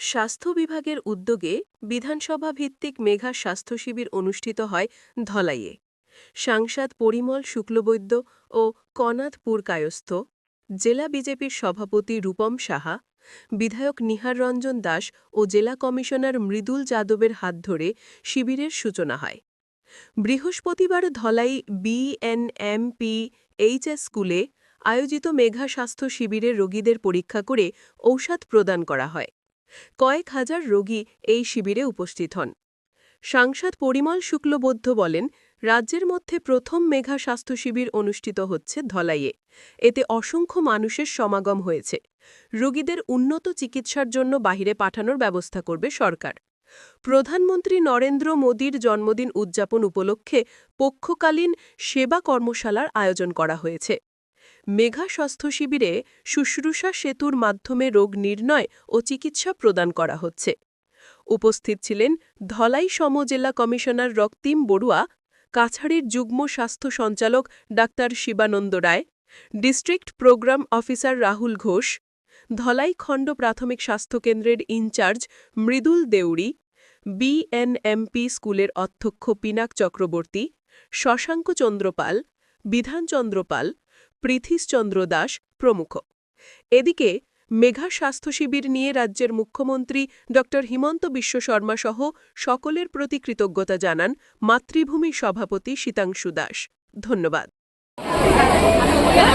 স্বাস্থ্য বিভাগের উদ্যোগে বিধানসভা ভিত্তিক মেঘা স্বাস্থ্য শিবির অনুষ্ঠিত হয় ধলাইয়ে। সাংসদ পরিমল শুক্লবৈদ্য ও কনাথপুর কায়স্থ জেলা বিজেপির সভাপতি রূপম সাহা, বিধায়ক নিহার রঞ্জন দাস ও জেলা কমিশনার মৃদুল যাদবের হাত ধরে শিবিরের সূচনা হয়। বৃহস্পতিবার ধলাই বিএনএমপি এইচএস স্কুলে আয়োজিত মেঘা স্বাস্থ্য শিবিরে রোগীদের পরীক্ষা করে ঔষধ প্রদান করা হয়। কয়েক হাজার রোগী এই শিবিরে উপস্থিত হন। সাংসদ পরিমল শুক্লবৈদ্য বলেন, রাজ্যের মধ্যে প্রথম মেঘা স্বাস্থ্য শিবির অনুষ্ঠিত হচ্ছে ধলাইয়ে। এতে অসংখ্য মানুষের সমাগম হয়েছে। রোগীদের উন্নত চিকিৎসার জন্য বাহিরে পাঠানোর ব্যবস্থা করবে সরকার। প্রধানমন্ত্রী নরেন্দ্র মোদীর জন্মদিন উদযাপন উপলক্ষে পক্ষকালীন সেবা কর্মশালার আয়োজন করা হয়েছে। মেঘা স্বাস্থ্য শিবিরে শুশ্রূষা সেতুর মাধ্যমে রোগ নির্ণয় ও চিকিৎসা প্রদান করা হচ্ছে। উপস্থিত ছিলেন ধলাই সমজেলা কমিশনার রক্তিম বড়ুয়া, কাছাড়ির যুগ্ম স্বাস্থ্য সঞ্চালক doctor Shivananda Roy, district programme officer Rahul Ghosh, Dhalai খণ্ড প্রাথমিক স্বাস্থ্যকেন্দ্রের ইনচার্জ মৃদুল দেউরি বিএনএমপি স্কুলের অধ্যক্ষ পিনাক চক্রবর্তী, শশাঙ্ক চন্দ্রপাল বিধানচন্দ্র পাল পৃথিশচন্দ্র দাস প্রমুখ। এদিকে মেঘা স্বাস্থ্য শিবির নিয়ে রাজ্যের মুখ্যমন্ত্রী ড. হিমন্ত বিশ্ব শর্মা সহ সকলের প্রতি কৃতজ্ঞতা জানান মাতৃভূমি সভাপতি শীতাংশু দাস। ধন্যবাদ। Ya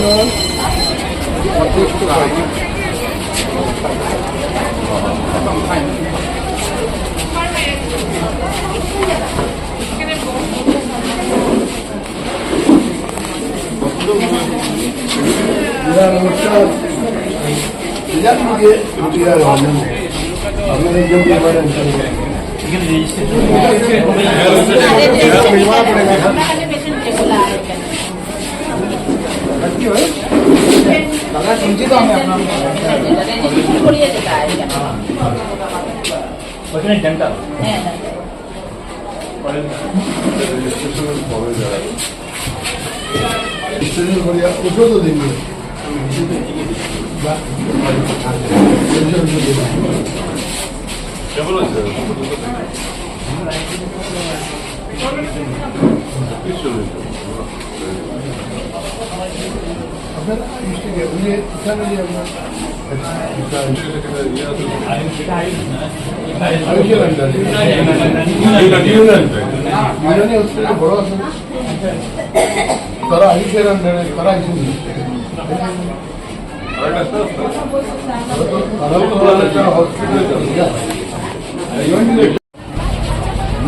namaskar. হয় ডেন্টাল হ্যাঁ İstediğiniz oraya otur da dinliyor. Bak. Güzel Ben işte ya, niye sen öyle yapma? Yunan yazısı, Boraz'ın. Kara Ahişeren'lere, Kara Ahişeren'lere.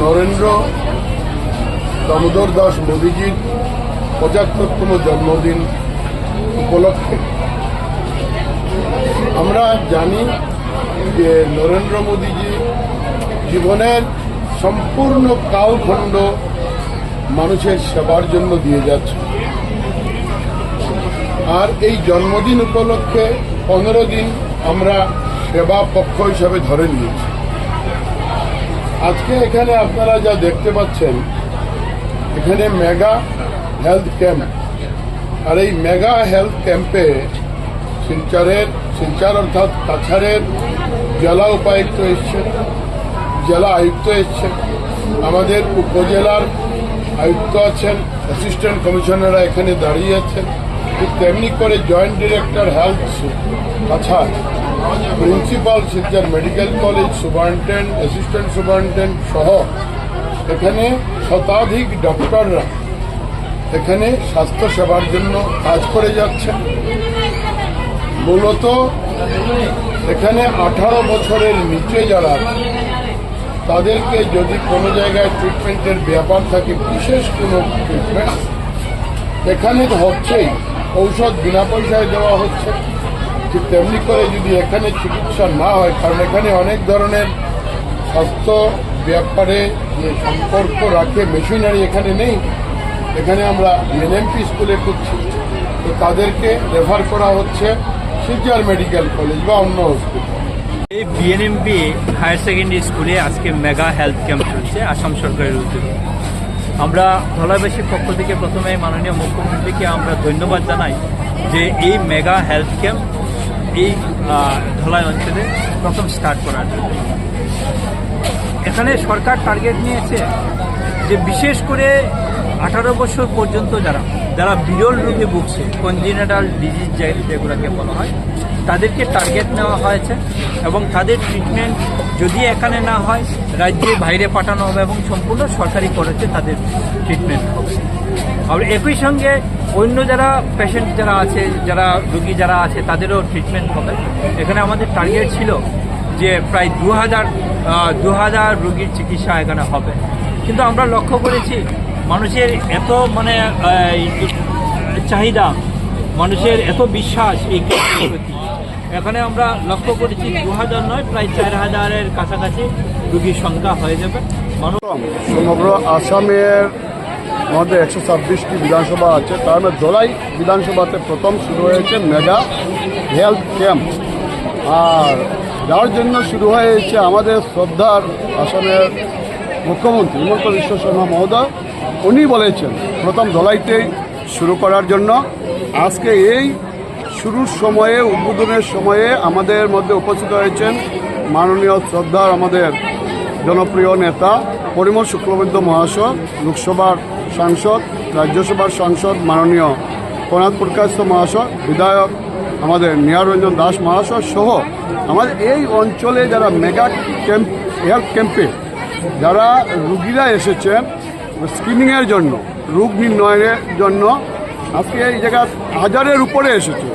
Narendra Damodar Das মোদীজির পঁচাত্তরতম জন্মদিন উপলক্ষে। আমরা জানি যে নরেন্দ্র মোদীজি জীবনের সম্পূর্ণ কালখণ্ড মানুষের সেবার জন্য দিয়ে যাচ্ছে আর এই জন্মদিন উপলক্ষে পনেরো দিন আমরা সেবা পক্ষ হিসাবে ধরে নিয়েছি। আজকে এখানে আপনারা যা দেখতে পাচ্ছেন, এখানে মেগা হেলথ ক্যাম্প। আর এই মেগা হেলথ ক্যাম্পে শিলচরের, শিলচর অর্থাৎ কাছাড়ের জেলা উপায়ুক্ত এসছেন, জেলা আয়ুক্ত এসছেন, আমাদের উপজেলার আয়ুক্ত আছেন অ্যাসিস্ট্যান্ট কমিশনাররা এখানে দাঁড়িয়ে আছেন। ঠিক তেমনি করে joint director health Cachar principal Silchar medical college superintendent assistant superintendent সহ এখানে শতাধিক ডক্টররা এখানে স্বাস্থ্য সেবার জন্য কাজ করে যাচ্ছেন। মূলত এখানে আঠারো বছরের নিচে যারা, তাদেরকে যদি কোনো জায়গায় ট্রিটমেন্টের ব্যাপার থাকে, বিশেষ কোনো ট্রিটমেন্ট এখানে তো হচ্ছেই। ঔষধ বিনা পয়সায় দেওয়া হচ্ছে। ঠিক তেমনি করে যদি এখানে চিকিৎসা না হয়, কারণ এখানে অনেক ধরনের স্বাস্থ্য ব্যাপারে যে সম্পর্ক রাখে মেশিনারি এখানে নেই। এখানে আমরা এনএমপি স্কুলে করছি। তো তাদেরকে রেফার করা হচ্ছে শিলচর মেডিকেল কলেজ বা অন্য হসপিটাল এই বিএনএমপি হায়ার সেকেন্ডারি স্কুলে আজকে মেগা হেলথ ক্যাম্প চলছে, আসাম সরকারের উদ্যোগে। আমরা ধলাবাসীর পক্ষ থেকে প্রথমে মাননীয় মুখ্যমন্ত্রীকে আমরা ধন্যবাদ জানাই যে এই মেগা হেলথ ক্যাম্প এই ধলাই অঞ্চলে প্রথম স্টার্ট করার জন্য। এখানে সরকার টার্গেট নিয়েছে যে বিশেষ করে আঠারো বছর পর্যন্ত যারা যারা বিরল রোগে ভুগছে কনজিনেটাল ডিজিজ যেগুলোকে বলা হয় তাদেরকে টার্গেট নেওয়া হয়েছে এবং তাদের ট্রিটমেন্ট যদি এখানে না হয়, রাজ্যে বাইরে পাঠানো হবে এবং সম্পূর্ণ সরকারি খরচে তাদের ট্রিটমেন্ট হবে। আর একই সঙ্গে অন্য যারা পেশেন্ট যারা আছে, যারা রোগী যারা আছে, তাদেরও ট্রিটমেন্ট হবে। এখানে আমাদের টার্গেট ছিল যে প্রায় দু হাজার দু হাজার রুগীর চিকিৎসা এখানে হবে। কিন্তু আমরা লক্ষ্য করেছি, মানুষের এত মানে চাহিদা, মানুষের এত বিশ্বাস এই প্রতি। এখানে আমরা লক্ষ্য করেছি দু হাজার নয়, প্রায় চার হাজারের কাছাকাছি রোগীর সংখ্যা হয়ে যাবে। সমগ্র আসামের মধ্যে একশো ছাব্বিশটি বিধানসভা আছে। তার মধ্যে ধলাই বিধানসভাতে প্রথম শুরু হয়েছে মেগা হেলথ ক্যাম্প। আর যার জন্য শুরু হয়েছে আমাদের শ্রদ্ধার আসামের মুখ্যমন্ত্রী হিমন্ত বিশ্ব শর্মা মহোদয়। উনি বলেছেন, প্রথম ধলাইতেই শুরু করার জন্য। আজকে এই শুরুর সময়ে, উদ্বোধনের সময়ে আমাদের মধ্যে উপস্থিত হয়েছেন মাননীয় শ্রদ্ধার আমাদের জনপ্রিয় নেতা, পরিমল শুক্লবৈদ্য মহাশয়, লোকসভার সাংসদ, রাজ্যসভার সাংসদ মাননীয় কনাথ পুরকাস্ত মহাশয়, বিধায়ক আমাদের নিয়ারঞ্জন দাস মহাশয় সহ আমাদের এই অঞ্চলে যারা মেগা ক্যাম্প, হেলথ ক্যাম্পে যারা রুগীরা এসেছেন স্ক্রিনিংয়ের জন্য, রোগ নির্ণয়ের জন্য, আজকে এই জায়গা হাজারের উপরে এসেছে।